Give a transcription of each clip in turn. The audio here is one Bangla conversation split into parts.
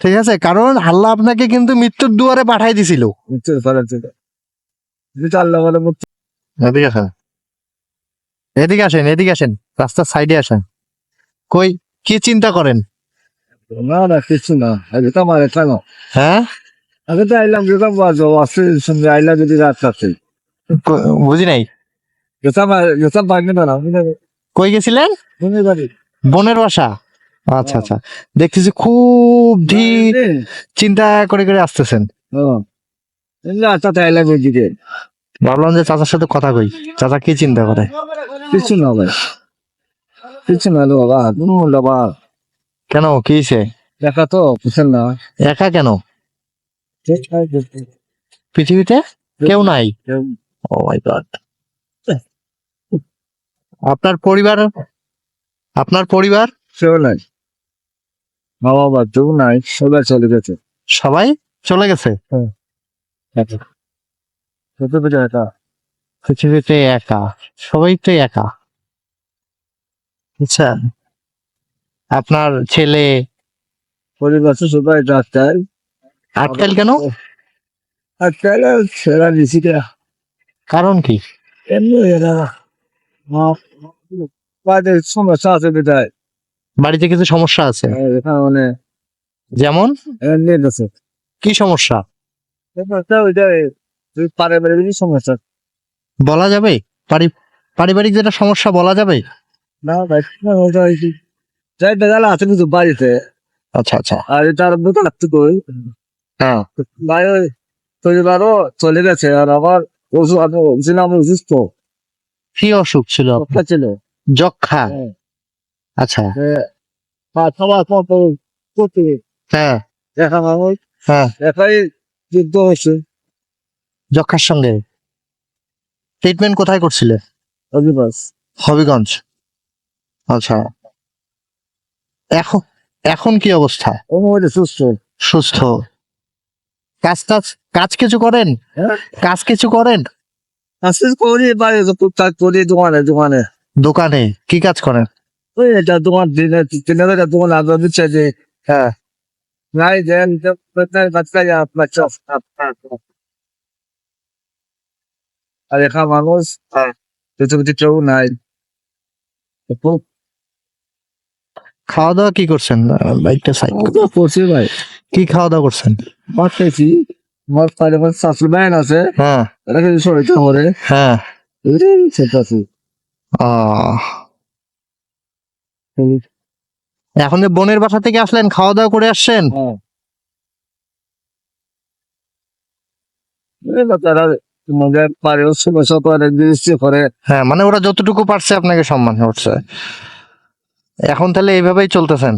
ঠিক আছে কারণ আল্লাহ আপনাকে কিন্তু মৃত্যুর দুয়ারে পাঠাই দিছিল। মৃত্যুর ফলে আল্লাহ বলে মুক্তি এদিকে আসেন। এদিকে আসেন এদিকে আসেন। রাস্তার সাইডে আসেন। কই কি চিন্তা করেন? না না কিছু না। আগে তো আমার কেন হ্যাঁ? আগে তো আইলাম যেতাম আসে সঙ্গে আইলাম যদি রাত আছে। বুঝি নাই। যেতাম যেতাম পাইনি না কই গেছিলেন? বাড়ি। বোনের বাসা? আচ্ছা আচ্ছা। দেখতেছি খুব ধীর চিন্তা করে করে আসতেছেন। আচ্ছা তাই ওই দিকে। ভাবলাম যে চাচার সাথে কথা কই। চাচা কি চিন্তা করে? কিছু না ভাই। কিছু না বাবা কোনো বাবা কেন? কি হয়েছে দেখা তো বুঝছেন না। একা কেন? পৃথিবীতে কেউ নাই? Oh my God. আপনার পরিবার? আপনার পরিবার? সেও নাই। বাবা কেউ নাই সবাই চলে গেছে। সবাই চলে গেছে? পৃথিবীতে একা। সবাই তো একা। আচ্ছা। আপনার ছেলে? পরিবার সবাই ডাক্তার। আটকাল কেন? আজকাল সেরা নিশিটা কারণ কি? এমনি এরা সমস্যা আছে বিদায় বাড়িতে কিছু সমস্যা আছে? এখানে মানে যেমন? আছে। কি সমস্যা? ব্যাপারটা ওইটা তুই পারে পারে বেশি সমস্যা। বলা যাবে? পারিবারিক যেটা সমস্যা বলা যাবে? না আছে কিন্তু বাড়িতে। আচ্ছা আচ্ছা। আর তার দোকান কই? হ্যাঁ। পরিবারও চলে গেছে আর আমার ওষুধ আমি ছিলাম অসুস্থ কি অসুখ ছিল যক্ষা হ্যাঁ। আচ্ছা। যে পা- খাওয়ার পর করতে হ্যাঁ। দেখা মানুষ হ্যাঁ। দেখাই যুদ্ধ হচ্ছে যক্ষার সঙ্গে ট্রিটমেন্ট কোথায় করছিলে? অধিবাস হবিগঞ্জ। আচ্ছা। এখন এখন কি অবস্থা? সুস্থ। সুস্থ। কাজ টাজ কাজ কিছু করেন? হ্যাঁ। কাজ কিছু করেন? আস্তে করি বাইরে করি দোকানে দোকানে। দোকানে কি কাজ করেন? ওই এটা দিনে তিন হাজার দোকান আগে দিচ্ছে যে হ্যাঁ নাই দেন বাচ্চা বাচ্চা আর এখানে মানুষ হ্যাঁ। পৃথিবীতে কেউ নাই খাওয়া দাওয়া কি করছেন বাইকটা সাইড করছি ভাই কি খাওয়া দাওয়া করছেন মাছ খেয়েছি আমার পারে আমার শাশুড়ি বাইন আছে হ্যাঁ এটা কিন্তু শরীরটা হ্যাঁ সেটা আছে আহ। এখন যে বোনের বাসা থেকে আসলেন খাওয়া দাওয়া করে আসছেন? হ্যাঁ। হ্যাঁ মানে ওরা যতটুকু পারছে আপনাকে সম্মান করছে। এখন তাহলে এইভাবেই চলতেছেন?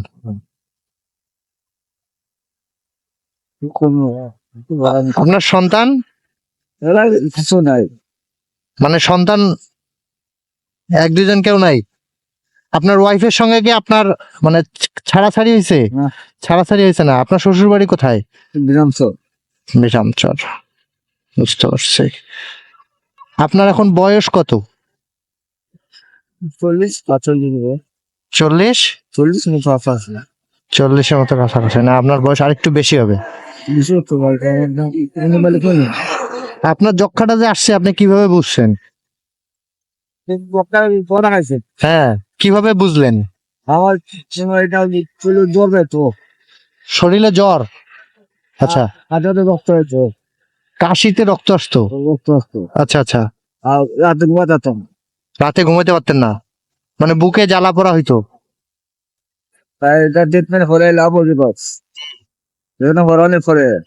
আপনার সন্তান? কিছু নাই। মানে সন্তান এক দুজন কেউ নাই? আপনার ওয়াইফের সঙ্গে কি আপনার মানে ছাড়াছাড়ি হয়েছে। ছাড়াছাড়ি হয়েছে না? আপনার শ্বশুর বাড়ি কোথায়? বিরামস বিষামচর বুঝতে পারছি। আপনার এখন বয়স কত? চল্লিশ চল্লিশ? চল্লিশ চল্লিশের মতো কাছাকাছি না আপনার বয়স আরেকটু বেশি হবে। আপনার যক্ষাটা যে আসছে আপনি কীভাবে বুঝছেন? হ্যাঁ। কীভাবে বুঝলেন? আমার সময় এটা চলে জ্বরবে তো। শরীরে জ্বর? আচ্ছা। হাজারে রক্ত হয়েছে। কাশিতে রক্ত আসতো? রক্ত আসতো। আচ্ছা আচ্ছা। আর রাতে ঘুমাতাম রাতে ঘুমাতে পারতেন না? মানে বুকে জ্বালা পড়া হইতো? তাই এটা ট্রিটমেন্ট করে লাভ হয়ে বাস। পরে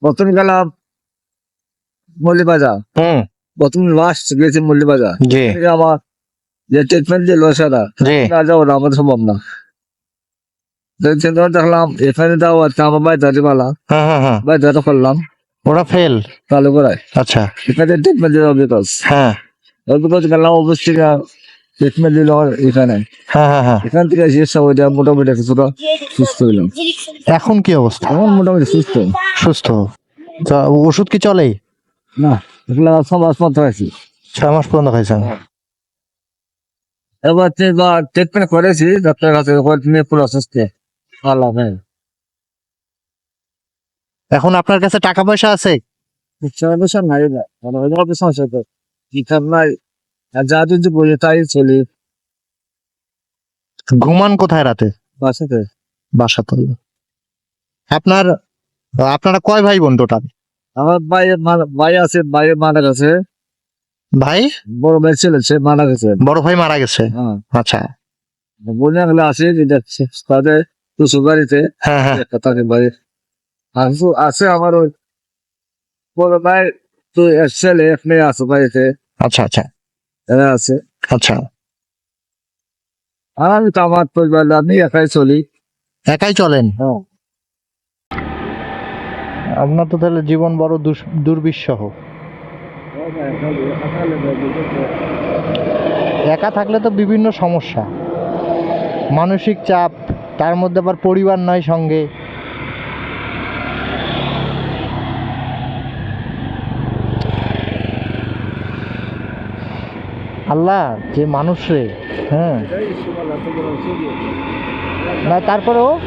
প্রথম গেলাম মল্লিবাজার। হুম। প্রথম লাস্ট গেছি মল্লিবাজার। জি। যে ট্রিটমেন্ট দিল সেটা না যাব না আমাদের সম্ভব না। চিন্তা দেখলাম এখানে যাও আচ্ছা আমার ভাই দাঁড়িয়ে হ্যাঁ ভাই দাঁড়া করলাম। ওরা ফেল চালু করায় আচ্ছা। এখানে ট্রিটমেন্ট দিল বিকজ হ্যাঁ। বিকজ গেলাম অবশ্যই ট্রিটমেন্ট দিল এখানে। হ্যাঁ হ্যাঁ এখান থেকে শেষ হয়ে যায় মোটামুটি কিছুটা সুস্থ হইলাম এখন কি অবস্থা? এখন মোটামুটি সুস্থ। সুস্থ। ওষুধ কি চলে? না এগুলো আসমাত হয়েছি ছয় মাস পর্যন্ত খাইছেন? এবার ট্রিটমেন্ট করেছি ডাক্তার কাছে তুমি পুরো আল্লাহ এখন আপনার কাছে টাকা পয়সা আছে? পয়সা নাই না মানে সমস্যা তো। নাই। আর যা যদি বলি তাই চলি। ঘুমান কোথায় রাতে? বাসাতে। বাসাতে। আপনার আপনারা কয় ভাই বোন টোটাল আমার ভাই ভাই আছে ভাই মারা গেছে ভাই? বড় ভাই ছেলে সে মারা গেছে। বড় ভাই মারা গেছে? হ্যাঁ। আচ্ছা। বোনে গেলে আছে যেটা তাদের টুসু বাড়িতে। হ্যাঁ হ্যাঁ। তাদের বাড়ি। আর তো আছে আমার ওই বড় ভাই তো ছেলে এক মেয়ে আছে বাড়িতে। আচ্ছা আচ্ছা। এরা আছে। আচ্ছা। আর আমি তো আমার পরিবার আমি একাই চলি। একাই চলেন? হ্যাঁ। আপনার তো তাহলে জীবন বড় দুর্বিষহ। একা থাকলে তো বিভিন্ন সমস্যা। মানসিক চাপ তার মধ্যে আবার পরিবার নয় সঙ্গে। আল্লাহ যে মানুষ রে হ্যাঁ। না তারপরেও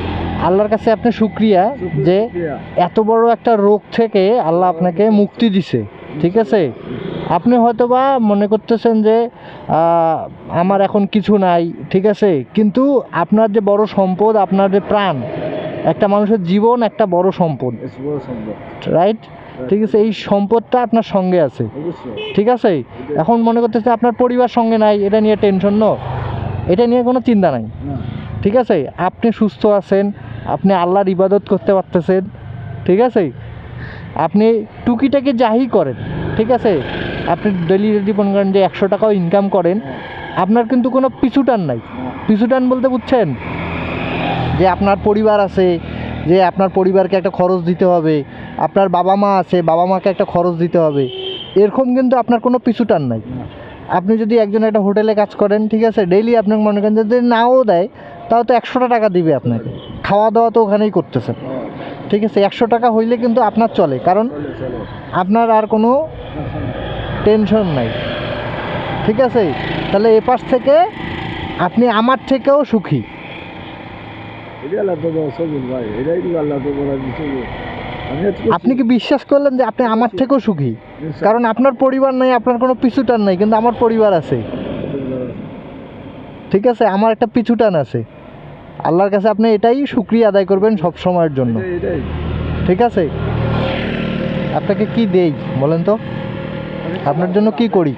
আল্লাহর কাছে আপনি শুক্রিয়া যে এত বড় একটা রোগ থেকে আল্লাহ আপনাকে মুক্তি দিছে। ঠিক আছে? আপনি হয়তো বা মনে করতেছেন যে আমার এখন কিছু নাই ঠিক আছে? কিন্তু আপনার যে বড় সম্পদ আপনার যে প্রাণ একটা মানুষের জীবন একটা বড় সম্পদ। রাইট ঠিক আছে? এই সম্পদটা আপনার সঙ্গে আছে। ঠিক আছে? এখন মনে করতেছে আপনার পরিবার সঙ্গে নাই এটা নিয়ে টেনশন ন এটা নিয়ে কোনো চিন্তা নাই। ঠিক আছে? আপনি সুস্থ আছেন আপনি আল্লাহর ইবাদত করতে পারতেছেন ঠিক আছে? আপনি টুকিটাকি যাই করেন, ঠিক আছে? আপনি ডেলি যদি মনে করেন যে একশো টাকাও ইনকাম করেন, আপনার কিন্তু কোনো পিছুটান নাই। পিছুটান বলতে বুঝছেন? যে আপনার পরিবার আছে, যে আপনার পরিবারকে একটা খরচ দিতে হবে, আপনার বাবা মা আছে, বাবা মাকে একটা খরচ দিতে হবে, এরকম কিন্তু আপনার কোনো পিছুটান নাই। আপনি যদি একজন একটা হোটেলে কাজ করেন, ঠিক আছে, ডেইলি আপনাকে মনে করেন যদি নাও দেয়, তাও তো একশোটা টাকা দিবে আপনাকে। খাওয়া দাওয়া তো ওখানেই করতেছেন। ঠিক আছে একশো টাকা হইলে কিন্তু আপনার চলে কারণ আপনার আর কোনো টেনশন নাই। ঠিক আছে? তাহলে এ পাশ থেকে আপনি আমার থেকেও সুখী। আপনি কি বিশ্বাস করলেন যে আপনি আমার থেকেও সুখী? কারণ আপনার পরিবার নাই আপনার কোনো পিছুটান নাই কিন্তু আমার পরিবার আছে। ঠিক আছে? আমার একটা পিছুটান আছে। আল্লাহর কাছে আপনি এটাই সুক্রিয়া আদায় করবেন সব সময়ের জন্য। ঠিক আছে? আপনাকে কি দেই বলেন তো? আপনার জন্য কি করি?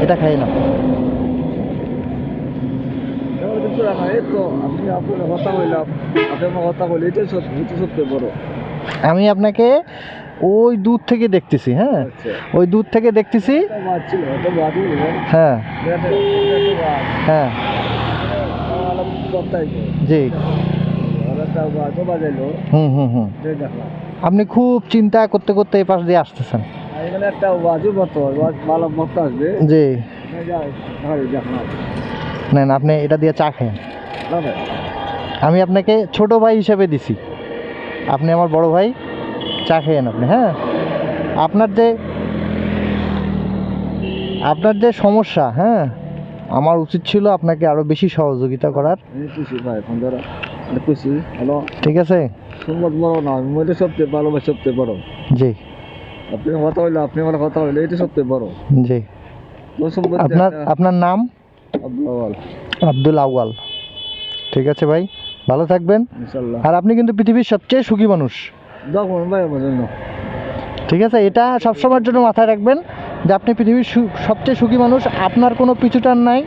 এটা খাই না। কথা বললাম আপনি আমার কথা বলি এটাই সত্যি সত্যি বড়। আমি আপনাকে ওই দূর থেকে দেখতেছি হ্যাঁ? আচ্ছা। ওই দূর থেকে দেখতেছি। হ্যাঁ। হ্যাঁ। জি। বাজাইলো হুম হুম হুম। আপনি খুব চিন্তা করতে করতে এই পাশ দিয়ে আসতেছেন। একটা আসবে। জি। দেখলাম আপনি এটা দিয়ে চা খেন না আমি আপনাকে ছোট ভাই হিসেবে দিছি। আপনি আমার বড় ভাই চা খেয়েন আপনি হ্যাঁ? আপনার যে আপনার যে সমস্যা হ্যাঁ? আমার উচিত ছিল আপনাকে আরও বেশি সহযোগিতা করার। ঠিক আছে? বড় না সবচেয়ে ভালোবাসা সবচেয়ে বড়। জি। আপনি কথা হইল আপনি আমার কথা হইল এটা সবচেয়ে বড়। জি। আপনার আপনার নাম? আব্দুল আব্দুল আউয়াল। ঠিক আছে ভাই? ভালো থাকবেন। আর আপনি কিন্তু পৃথিবীর সবচেয়ে সুখী মানুষ। ঠিক আছে এটা সবসময়ের জন্য মাথায় রাখবেন যে আপনি পৃথিবীর সবচেয়ে সুখী মানুষ আপনার কোনো পিছুটান নাই।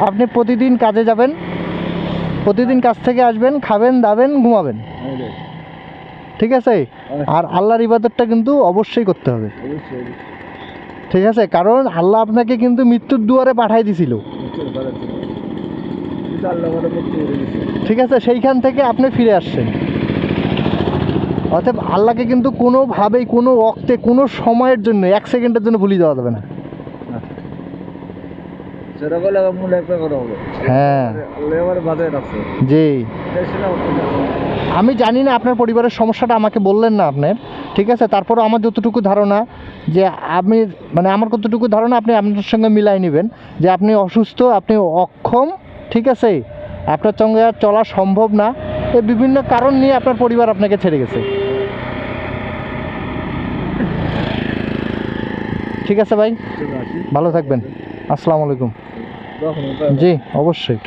আপনি প্রতিদিন কাজে যাবেন প্রতিদিন কাজ থেকে আসবেন খাবেন দাবেন ঘুমাবেন। ঠিক আছে? আর আল্লাহর ইবাদতটা কিন্তু অবশ্যই করতে হবে। ঠিক আছে? কারণ আল্লাহ আপনাকে কিন্তু মৃত্যুর দুয়ারে পাঠাই দিছিল। ঠিক আছে, সেইখান থেকে আপনি ফিরে আসছেন। অতএব আল্লাহকে কিন্তু কোনোভাবেই, কোনো অক্তে কোনো সময়ের জন্য, এক সেকেন্ডের জন্য ভুলে যাওয়া যাবে না। হ্যাঁ। আমি জানি না আপনার পরিবারের সমস্যাটা, আমাকে বললেন না আপনার ঠিক আছে, তারপরও আমার যতটুকু ধারণা যে আমি মানে আমার কতটুকু ধারণা আপনি আপনার সঙ্গে মিলাই নেবেন, যে আপনি অসুস্থ, আপনি অক্ষম ঠিক আছে? আপনার সঙ্গে আর চলা সম্ভব না। এ বিভিন্ন কারণ নিয়ে আপনার পরিবার আপনাকে ছেড়ে গেছে। ঠিক আছে ভাই? ভালো থাকবেন। আসসালামু আলাইকুম। জি অবশ্যই।